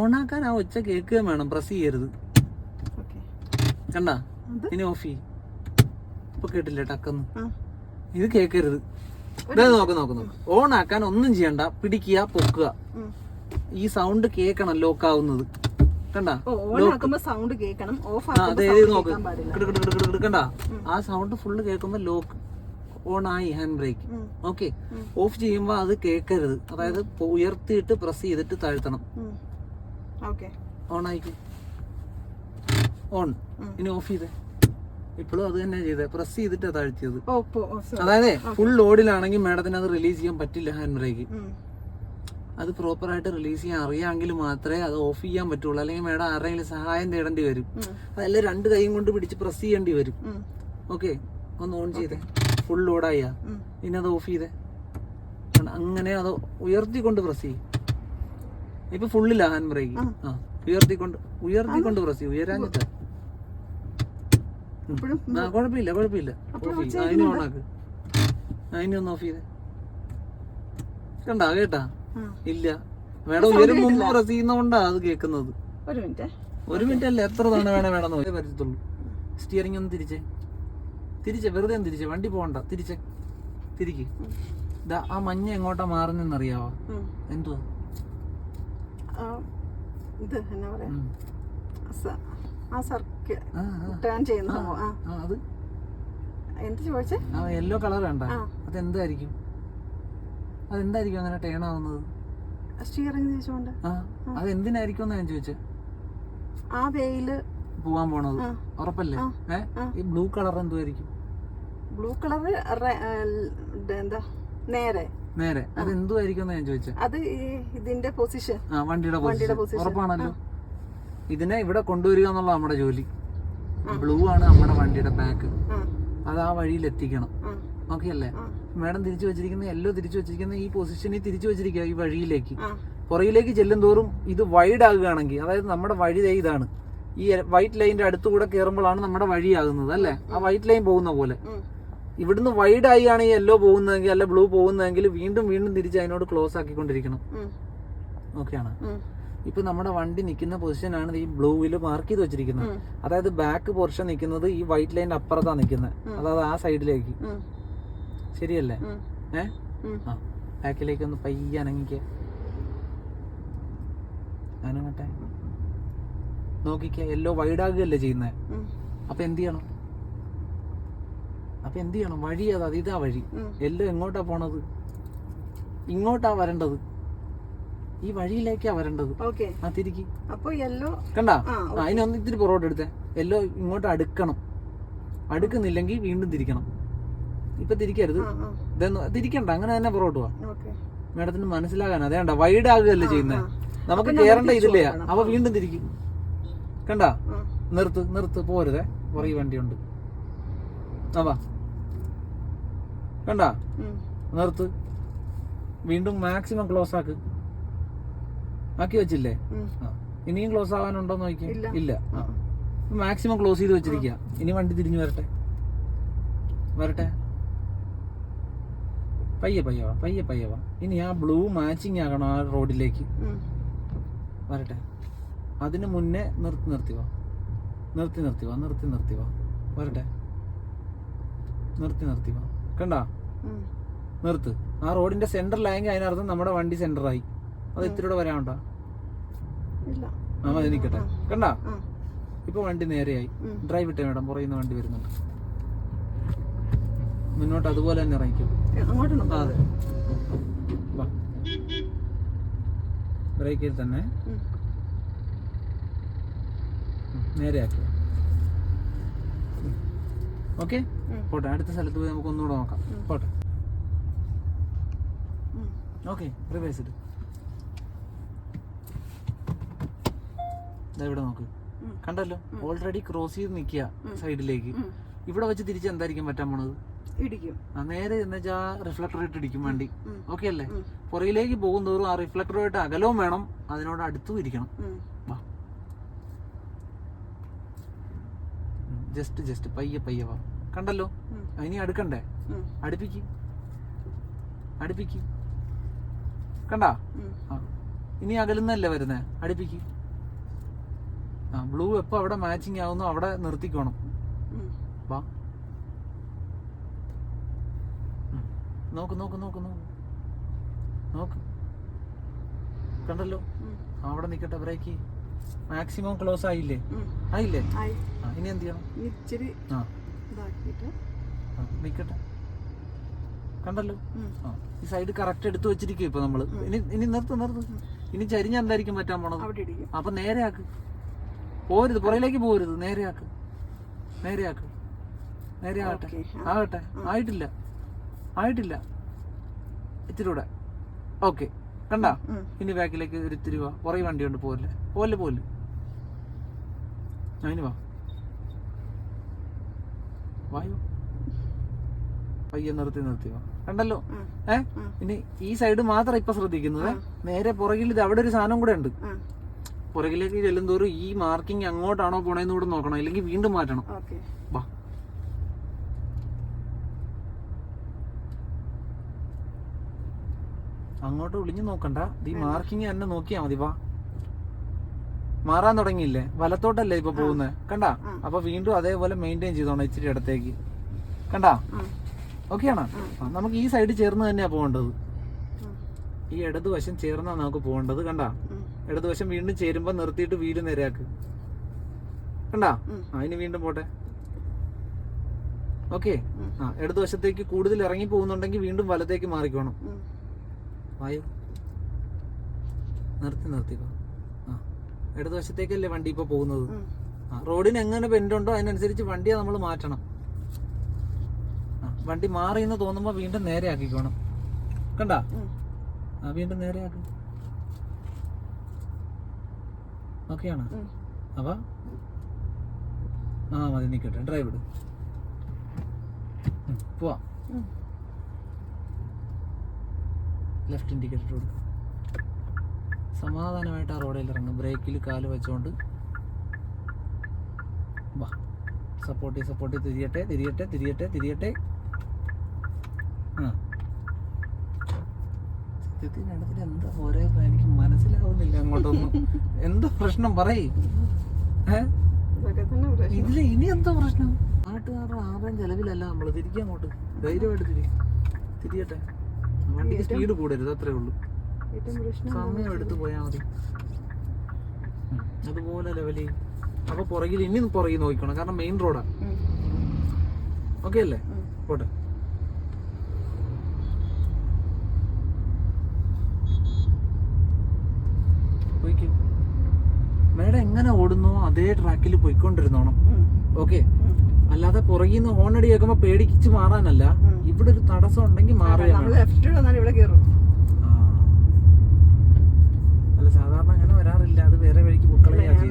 Speaker 1: ഓണാക്കാൻ ആ ഒച്ച കേൾക്കുകയും വേണം. പ്രസ് ചെയ്യരുത്.
Speaker 2: ഓക്കെ.
Speaker 1: കണ്ട? ഇനി ഓഫ്. ചെയ്യും ഇപ്പൊ കേട്ടില്ല ടക്കെന്ന്? ഇത് കേക്കരുത്. നോക്ക് നോക്ക് നോക്ക്. ഓൺ ആക്കാൻ ഒന്നും ചെയ്യണ്ട. പിടിക്കുക പൊക്കുക. ഈ സൗണ്ട് കേക്കണം ലോക്ക് ആവുന്നത്. കണ്ട?
Speaker 2: സൗണ്ട് കേൾക്കണം ഓഫ്
Speaker 1: ആ അതെ
Speaker 2: സൗണ്ട്
Speaker 1: നോക്ക്. കണ്ട? ആ സൗണ്ട് ഫുള്ള് കേൾക്കുമ്പോ ലോക്ക് ഓൺ ആയി ഹാൻഡ് ബ്രേക്ക്. ഓക്കെ ഓഫ് ചെയ്യുമ്പോൾ അത് കേക്കരുത്. അതായത് ഉയർത്തിയിട്ട് പ്രസ് ചെയ്തിട്ട് താഴ്ത്തണം. ഓൺ ആയിക്കും ഓൺ. ഇനി ഓഫ് ചെയ്തേ. ഇപ്പോഴും അത് തന്നെ ചെയ്തത് പ്രസ് ചെയ്തിട്ടാ താഴ്ത്തിയത്. അതായത് ഫുൾ ലോഡിലാണെങ്കിൽ മാഡത്തിന് അത് റിലീസ് ചെയ്യാൻ പറ്റില്ല ഹാൻഡ് ബ്രേക്ക് അത് പ്രോപ്പറായിട്ട് റിലീസ് ചെയ്യാൻ അറിയാമെങ്കിൽ മാത്രമേ അത് ഓഫ് ചെയ്യാൻ പറ്റുള്ളൂ. അല്ലെങ്കിൽ മാഡം ആരെങ്കിലും സഹായം തേടേണ്ടി വരും. അതല്ല രണ്ട് കൈയും കൊണ്ട് പിടിച്ച് പ്രസ് ചെയ്യേണ്ടി വരും. ഓക്കെ ഒന്ന് ഓൺ ചെയ്തേ. ഫുൾ ലോഡായ. പിന്നെ അത് ഓഫ് ചെയ്തേ? അങ്ങനെ അത് ഉയർത്തിക്കൊണ്ട് പ്രസ് ചെയ്യും. ഇപ്പൊ ഫുള്ളില്ല ഹാൻഡ് ബ്രേക്ക്
Speaker 2: ആ.
Speaker 1: ഉയർത്തിക്കൊണ്ട് ഉയർത്തിക്കൊണ്ട് പ്രസ് ചെയ്യും. ഉയരാഞ്ഞിട്ട്. കുഴപ്പമില്ല കുഴപ്പമില്ല. ഓഫ് ചെയ്യും അതിനെ ഓണാക്ക്. അതിനെ ഒന്ന് ഓഫ് ചെയ്തേ. കണ്ടാ കേട്ടാ?
Speaker 2: ആ.
Speaker 1: ഇല്ല. മേഡം ഉയരും മുമ്പ് പ്രസ് ചെയ്യുന്നോണ്ടാ അത് കേൾക്കുന്നത്
Speaker 2: ഒരു മിനിറ്റ്.
Speaker 1: ഒരു മിനിറ്റ് അല്ല എത്ര തവണ വേണേ വേണം പറ്റത്തുള്ളൂ. സ്റ്റിയറിംഗ് ഒന്ന് തിരിച്ചേ. തിരിച്ചേ വെറുതെ ഒന്ന് തിരിച്ചേ. വണ്ടി പോകണ്ട. തിരിച്ചേ. തിരിക്ക്. ആ മഞ്ഞ എങ്ങോട്ടാ മാറുന്നെന്നറിയാവോ. എന്തുവാ?
Speaker 2: ഇത് എന്നാ പറയാ? ആ സർക്കിൾ ടേൺ ചെയ്യുന്ന സംഭവം.
Speaker 1: അത്?
Speaker 2: എന്ത് ചോദിച്ചേ?
Speaker 1: യെല്ലോ കളർ വേണ്ട.
Speaker 2: ആ.
Speaker 1: അതെന്തായിരിക്കും? അതെന്തായിരിക്കും അങ്ങനെ ടേൺ ആവുന്നത്?
Speaker 2: സ്റ്റിയറിംഗ് തിരിച്ചുകൊണ്ട്
Speaker 1: അതെന്തിനായിരിക്കും ഞാൻ ചോദിച്ചേ?
Speaker 2: ആ വെയിൽ
Speaker 1: പോവാൻ പോണത്. ഉറപ്പല്ലേ. ഈ ബ്ലൂ കളർ എന്തുമായിരിക്കും
Speaker 2: ബ്ലൂ കളർ എന്താ? നേരെ.
Speaker 1: നേരെ. അത് എന്തുമായിരിക്കും ഞാൻ ചോദിച്ചേ?
Speaker 2: അത് ഈ ഇതിന്റെ പൊസിഷൻ
Speaker 1: വണ്ടിയുടെ പൊസിഷൻ ഉറപ്പാണല്ലോ. ഇതിനെ ഇവിടെ കൊണ്ടുവരിക എന്നുള്ള നമ്മുടെ ജോലി. ബ്ലൂ ആണ് നമ്മുടെ വണ്ടിയുടെ ബാക്ക് അത് ആ വഴിയിൽ എത്തിക്കണം.
Speaker 2: ഓക്കെയല്ലേ?
Speaker 1: ഓക്കെ അല്ലേ
Speaker 2: ആ
Speaker 1: മാഡം തിരിച്ചു വെച്ചിരിക്കുന്ന എല്ലോ തിരിച്ചു വെച്ചിരിക്കുന്ന ഈ പൊസിഷനിൽ തിരിച്ചു വെച്ചിരിക്കുക ഈ വഴിയിലേക്ക്. പുറയിലേക്ക് ചെല്ലും തോറും ഇത് വൈഡ് ആകുകയാണെങ്കിൽ അതായത് നമ്മുടെ വഴി ഇതാണ്. ഈ വൈറ്റ് ലൈനിന്റെ അടുത്തുകൂടെ കയറുമ്പോഴാണ് നമ്മുടെ വഴിയാകുന്നത് അല്ലേ? ആ വൈറ്റ് ലൈൻ പോകുന്ന പോലെ. ഇവിടുന്ന് വൈഡ് ആയിയാണ് ഈ യെല്ലോ പോകുന്നതെങ്കിൽ അല്ല ബ്ലൂ പോകുന്നതെങ്കിൽ വീണ്ടും വീണ്ടും തിരിച്ച് അതിനോട് ക്ലോസ് ആക്കിക്കൊണ്ടിരിക്കണം. ഓക്കെയാണ്. ഇപ്പൊ നമ്മുടെ വണ്ടി നിൽക്കുന്ന പൊസിഷനാണ് ഈ ബ്ലൂവിൽ മാർക്ക് ചെയ്ത് വെച്ചിരിക്കുന്നത്. അതായത് ബാക്ക് പോർഷൻ നിൽക്കുന്നത് ഈ വൈറ്റ് ലൈന്റെ അപ്പുറത്താണ് നിൽക്കുന്നത് അതായത് ആ സൈഡിലേക്ക് ശരിയല്ലേ. ഏ. ആ ബാക്കിലേക്ക് ഒന്ന് പയ്യെ അനങ്ങിക്ക. അനങ്ങട്ടെ. നോക്കിക്ക എല്ലോ വൈഡാകുകയല്ലേ ചെയ്യുന്നത് അപ്പൊ എന്ത് ചെയ്യണം? അപ്പൊ എന്ത് ചെയ്യണം? വഴി അതാ ഇതാ വഴി. എല്ലോ എങ്ങോട്ടാ പോണത്? ഇങ്ങോട്ടാ വരേണ്ടത്? ഈ വഴിയിലേക്കാ വരേണ്ടത്. ആ തിരിക്ക്.
Speaker 2: അപ്പൊ യെല്ലോ
Speaker 1: കണ്ടാ? അതിനൊന്ന് ഇത്തിരി പുറകോട്ട് എടുത്തേ. യെല്ലോ ഇങ്ങോട്ട് അടുക്കണം. അടുക്കുന്നില്ലെങ്കിൽ വീണ്ടും തിരിക്കണം. ഇപ്പൊ തിരിക്കരുത്. തിരിക്കണ്ട. അങ്ങനെ തന്നെ പുറകോട്ട് പോവാ. മേഡത്തിന് മനസ്സിലാകാൻ അതേണ്ട വൈഡ് ആകുകയല്ലേ ചെയ്യുന്നത് നമുക്ക് കേറേണ്ട ഇതില്ലേ അവ വീണ്ടും തിരിക്കും. കണ്ട? നിർത്ത് നിർത്ത് പോരുതേ. പുറകെ വണ്ടിയുണ്ട്. അവാ കണ്ടാ? നിർത്ത്. വീണ്ടും മാക്സിമം ക്ലോസ് ആക്ക്. ആക്കി വെച്ചില്ലേ. ഇനിയും ക്ലോസ് ആവാനുണ്ടോ നോക്കി.
Speaker 2: ഇല്ല.
Speaker 1: മാക്സിമം ക്ലോസ് ചെയ്ത് വെച്ചിരിക്കുക ഇനി വണ്ടി തിരിഞ്ഞു വരട്ടെ. വരട്ടെ. പയ്യെ പയ്യവാ പയ്യെ പയ്യെ വാ. ഇനി ആ ബ്ലൂ മാച്ചിങ് ആകണം ആ റോഡിലേക്ക്. വരട്ടെ. അതിന് മുന്നേ നിർത്തി നിർത്തി വാ. നിർത്തി നിർത്തി വാ നിർത്തി നിർത്തി വാ. വരട്ടെ. നിർത്തി നിർത്തി വാ. കണ്ടാ. നിർത്ത്. ആ റോഡിന്റെ സെന്ററിലായെങ്കിൽ അതിനർത്ഥം നമ്മുടെ വണ്ടി സെന്ററായി അത് ഇത്തിരി കൂടെ വരാനുണ്ടോ ആ മതി നിൽക്കട്ടെ കണ്ട? ഇപ്പൊ വണ്ടി നേരെയായി. ഡ്രൈവ് ഇട്ടേ മേഡം പുറയുന്ന വണ്ടി വരുന്നുണ്ട്. മുന്നോട്ട് അതുപോലെ തന്നെ ഇറങ്ങിക്കും. അതെ. ബ്രേക്കിൽ തന്നെ. നേരെയാക്കി. ഓക്കെ? പോട്ടെ അടുത്ത സ്ഥലത്ത് പോയി നമുക്ക് ഒന്നുകൂടെ നോക്കാം. പോട്ടെ. ഓക്കെ റിവേഴ്സ് ഇട്. ഇവിടെ നോക്ക്. കണ്ടല്ലോ? ഓൾറെഡി ക്രോസ് ചെയ്ത് നിൽക്കുക സൈഡിലേക്ക്. ഇവിടെ വെച്ച് തിരിച്ച് എന്തായിരിക്കും പറ്റാൻ പോണത്?
Speaker 2: ഇടിക്കും.
Speaker 1: നേരെ എന്ന് വെച്ചാൽ റിഫ്ലക്ടർ ഇട്ട് ഇടിക്കും വണ്ടി. ഓക്കെ അല്ലേ? പുറയിലേക്ക് പോകും തോറും ആ റിഫ്ലക്ടറുമായിട്ട് അകലവും വേണം. അതിനോട് അടുത്തും ഇരിക്കണം. വാ. ജസ്റ്റ് ജസ്റ്റ് പയ്യെ പയ്യെ വാ. കണ്ടല്ലോ? ഇനി അടുക്കണ്ടേ. അടുപ്പിക്ക്. അടുപ്പിക്ക്. കണ്ടാ? ഇനി അകലുന്നല്ലേ വരുന്നേ? അടുപ്പിക്ക്. ബ്ലൂ എപ്പോ അവിടെ മാച്ചിങ് ആവുന്നു അവിടെ നിർത്തിക്കോണം. വാ. നോക്ക് നോക്ക് നോക്ക് നോക്ക്. നോക്ക്. കണ്ടല്ലോ? അവിടെ നിക്കട്ടെ ബ്രേക്ക് മാക്സിമം ക്ലോസ് ആയില്ലേ? ആയില്ലേ?
Speaker 2: ആയി.
Speaker 1: ഇനി എന്ത് ചെയ്യണം?
Speaker 2: ഇച്ചിരി
Speaker 1: ആ.
Speaker 2: ഇതാക്കിയിട്ട്.
Speaker 1: ആ, കണ്ടല്ലോ? ആ ഈ സൈഡ് കറക്റ്റ് എടുത്തു വെച്ചിരിക്കും ഇപ്പൊ നമ്മൾ. ഇനി ഇനി നിർത്ത് നിർത്ത്. ഇനി ചരിഞ്ഞ എന്തായിരിക്കും പറ്റാൻ പോണത്? അപ്പൊ നേരെ ആക്ക്. പോരുത് പുറയിലേക്ക് പോരുത്. നേരെയാക്ക് നേരെയാക്ക് നേരെയാകട്ടെ ആകട്ടെ ആയിട്ടില്ല. ആയിട്ടില്ല. ഇത്തിരി കൂടെ. ഓക്കെ. കണ്ട. ഇനി ബാക്കിലേക്ക് ഒരു ഇത്തിരി വാ. പുറകെ വണ്ടിയുണ്ട് പോലെ പോലെ പോലെ അതിന് വാ. വായു? പയ്യെ നിർത്തി നിർത്തി വാ. കണ്ടല്ലോ. ഏ? ഇനി ഈ സൈഡ് മാത്രം ഇപ്പൊ ശ്രദ്ധിക്കുന്നത്. നേരെ പുറകിൽ ഇത് അവിടെ ഒരു സാധനം കൂടെ ഉണ്ട്.
Speaker 2: ആ
Speaker 1: ചെല്ലും തോറും ഈ മാർക്കിംഗ് അങ്ങോട്ടാണോ പോണേന്ന് കൂടെ നോക്കണം ഇല്ലെങ്കിൽ വീണ്ടും മാറ്റണം. വാ. അങ്ങോട്ട് ഒളിഞ്ഞു നോക്കണ്ട. ഈ മാർക്കിംഗ് തന്നെ നോക്കിയാ മതി വാ. മാറാൻ തുടങ്ങിയില്ലേ? വലത്തോട്ടല്ലേ ഇപ്പൊ പോകുന്നത് കണ്ട. അപ്പൊ വീണ്ടും അതേപോലെ മെയിന്റെയിൻ ചെയ്തോണം ഇച്ചിരി ഇടത്തേക്ക് കണ്ട?
Speaker 2: ഓക്കെ
Speaker 1: ഓക്കെയാണോ നമുക്ക് ഈ സൈഡ് ചേർന്ന് തന്നെയാ പോകേണ്ടത്. ഈ ഇടതുവശം ചേർന്നാ നമുക്ക് പോകേണ്ടത് കണ്ടാ. ഇടതുവശം വീണ്ടും ചേരുമ്പോ നിർത്തിയിട്ട് വീട് നേരെയാക്ക്. കണ്ടാ? അതിന് വീണ്ടും പോട്ടെ. ഓക്കെ. ആ ഇടതുവശത്തേക്ക് കൂടുതൽ ഇറങ്ങി പോകുന്നുണ്ടെങ്കിൽ വീണ്ടും വലത്തേക്ക് മാറിക്കോണം. വായോ. നിർത്തി നിർത്തിക്കോ ആ ഇടതുവശത്തേക്കല്ലേ വണ്ടി ഇപ്പൊ പോകുന്നത്. ആ റോഡിന് എങ്ങനെ ബെൻഡുണ്ടോ അതിനനുസരിച്ച് വണ്ടിയെ നമ്മൾ മാറ്റണം. ആ വണ്ടി മാറി എന്ന് തോന്നുമ്പോ വീണ്ടും നേരെ ആക്കിക്കോണം. കണ്ടാ? ആ വീണ്ടും നേരെ ആക്കി. ഓക്കെയാണ്. അപ്പൊ ആ മതി നിക്കട്ടെ. ഡ്രൈവ് ഇട്. പോവാ. ലെഫ്റ്റ് ഇൻഡിക്കേറ്റർ കൊടുക്കും. സമാധാനമായിട്ട് ആ റോഡിൽ ഇറങ്ങും. ബ്രേക്കിൽ കാൽ വെച്ചോണ്ട് വാ. സപ്പോർട്ട് സപ്പോർട്ട് തിരിയട്ടെ തിരിയട്ടെ തിരിയട്ടെ തിരിയട്ടെ. ആ. രണ്ടത്തിൽ എന്താ ഓരോ എനിക്ക് മനസ്സിലാവുന്നില്ല അങ്ങോട്ടൊന്നും. എന്താ പ്രശ്നം പറയേ. ഇതിൽ ഇനി എന്താ പ്രശ്നം? നാട്ടുകാരുടെ ആരുടെയും ചെലവിലല്ല നമ്മൾ തിരിക്കുക അങ്ങോട്ട്. ധൈര്യമായിട്ട് തിരി. തിരിയട്ടെ. വണ്ടിക്ക് സ്പീഡ് കൂടരുത് അത്രേ ഉള്ളൂ. സമയം എടുത്തു പോയാൽ മതി. അതുപോലെ ലെവലി. അപ്പൊ പുറകിൽ ഇനി പുറകിൽ നോക്കിക്കണം. കാരണം മെയിൻ റോഡാ. ഓക്കെ അല്ലേ? പോട്ടെ. മേഡം എങ്ങനെ ഓടുന്നോ അതേ ട്രാക്കിൽ പോയിക്കൊണ്ടിരുന്നോണം. ഓക്കെ? അല്ലാതെ പുറകിൽ നിന്ന് ഹോൺ അടി കേൾക്കുമ്പോ പേടിച്ച് മാറാനല്ല. ഇവിടെ ഒരു തടസ്സം ഉണ്ടെങ്കിൽ
Speaker 2: കയറും
Speaker 1: അല്ല സാധാരണ അങ്ങനെ വരാറില്ല. അത് വേറെ വഴിക്ക്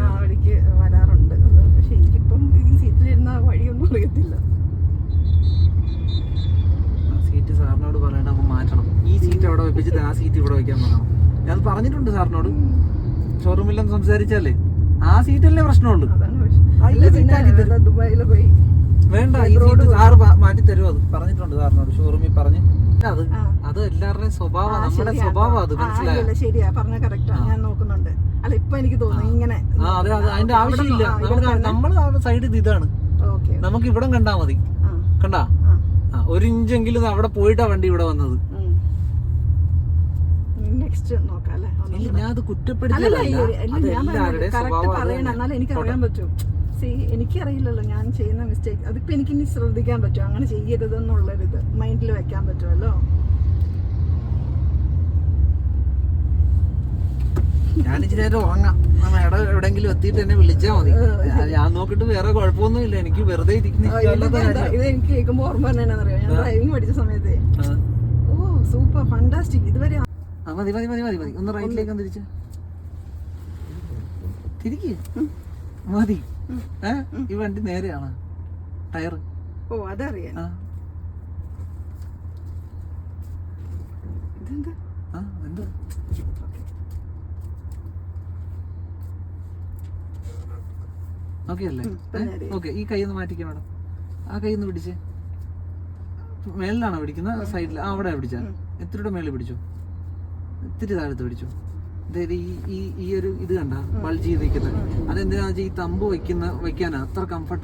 Speaker 2: ആ വഴിക്ക് വരാറുണ്ട്. പക്ഷെ എനിക്കിപ്പം ഈ സീറ്റിലിരുന്ന വഴിയൊന്നും അറിയത്തില്ല.
Speaker 1: സീറ്റ് സാറിനോട് പറയണ്ട അപ്പൊ മാറ്റണം. ഈ സീറ്റ് അവിടെ വെപ്പിച്ചിട്ട് ആ സീറ്റ് ഇവിടെ വെക്കാൻ പറയണം. ഞാൻ പറഞ്ഞിട്ടുണ്ട് സാറിനോട്. ഷോറൂമിലൊന്നും സംസാരിച്ചാലേ? ആ സീറ്റല്ലേ പ്രശ്നമുള്ളൂ.
Speaker 2: അതാണ് പ്രശ്നം.
Speaker 1: ആ, ഈ
Speaker 2: അല്ല പിന്നെ
Speaker 1: സീറ്റാക്കി തരും.
Speaker 2: ദുബായിൽ പോയി?
Speaker 1: വേണ്ട ഈ സീറ്റ് സാറ് മാറ്റി തരും അത് പറഞ്ഞിട്ടുണ്ട് സാറിനോട് ഷോറൂമിൽ പറഞ്ഞ്. അത് അത് എല്ലാവരുടെയും സ്വഭാവം നമ്മുടെ സ്വഭാവം അത്
Speaker 2: മനസ്സിലായില്ല ശരിയാ. പറഞ്ഞ കറക്റ്റാ ഞാൻ നോക്കുന്നുണ്ട്. അല്ല ഇപ്പൊ എനിക്ക് തോന്നുന്നു ഇങ്ങനെ
Speaker 1: ആ അതെ അതെ അതിന്റെ ആവശ്യമില്ല. നമ്മൾ സൈഡ് ഇത് ഇതാണ്. നമുക്ക് ഇവിടം കണ്ടാ മതി. കണ്ടാ? ഒരു ഇഞ്ചെങ്കിലും അവിടെ പോയിട്ടാ വണ്ടി ഇവിടെ വന്നത്
Speaker 2: നെക്സ്റ്റ് നോക്കാം അല്ലേ ഒന്നും
Speaker 1: ഇല്ല ഞാൻ അത്
Speaker 2: അല്ലല്ല
Speaker 1: കുറ്റപ്പെടുത്തിയതല്ല
Speaker 2: ഈ- അല്ല,
Speaker 1: അത്
Speaker 2: ഞാൻ
Speaker 1: എല്ലാവരുടെയും
Speaker 2: കറക്റ്റ്
Speaker 1: സ്വഭാവം അത്
Speaker 2: പറയണം.
Speaker 1: തന്നെ.
Speaker 2: എന്നാലും എനിക്ക് അറിയാൻ പറ്റും. സി എനിക്കറിയില്ലല്ലോ ഞാൻ ചെയ്യുന്ന മിസ്റ്റേക്ക് അതിപ്പോ എനിക്ക് ഇനി ശ്രദ്ധിക്കാൻ പറ്റും അങ്ങനെ ചെയ്യരുതെന്നുള്ളൊരിത്. മൈൻഡിൽ വെക്കാൻ പറ്റുമല്ലോ?
Speaker 1: ഞാൻ ഇച്ചിരി നേരം ഉറങ്ങാം. മേഡം എവിടെങ്കിലും എത്തിയിട്ട് എന്നെ വിളിച്ചാൽ മതി. ഞാൻ- നോക്കിട്ട് വേറെ കുഴപ്പമൊന്നുമില്ല. എനിക്ക് വെറുതെ
Speaker 2: ഇത് എനിക്ക് കേൾക്കുമ്പോൾ ഓർമ്മ തന്നെയാണെന്നറിയോ ഞാൻ ഡ്രൈവിംഗ് പഠിച്ച സമയത്തെ. ഓ സൂപ്പർ ഫണ്ടാസ്റ്റിക് ഇതുവരെ
Speaker 1: ആ മതി മതി മതി മതി മതി. ഒന്ന് റൈറ്റിലേക്ക് ഒന്ന് തിരിച്ച്. തിരിക്ക്? മതി. ഏ? ഈ വണ്ടി നേരെയാണ്. ടയർ
Speaker 2: ഓ അതറിയാം
Speaker 1: ഓക്കെ അല്ലേ ഓക്കെ ഈ കൈ ഒന്ന് മാറ്റിക്കാം മേഡം. ആ കൈ ഒന്ന് പിടിച്ച്. മേളിലാണോ പിടിക്കുന്നത്? സൈഡിൽ ആ അവിടെ പിടിച്ച. എത്രയുടെ മേളിൽ പിടിച്ചു? ഇത്തിരി താഴത്ത് പിടിച്ചു. അതായത് ഈ ഈ ഈ ഒരു ഇത് കണ്ട ബൾജ് ചെയ്ത് നിൽക്കുന്നത് അതെന്തിനാണെന്ന് വെച്ചാൽ ഈ തമ്പ് വെക്കുന്ന വെക്കാനാണ് അത്ര കംഫർട്ട്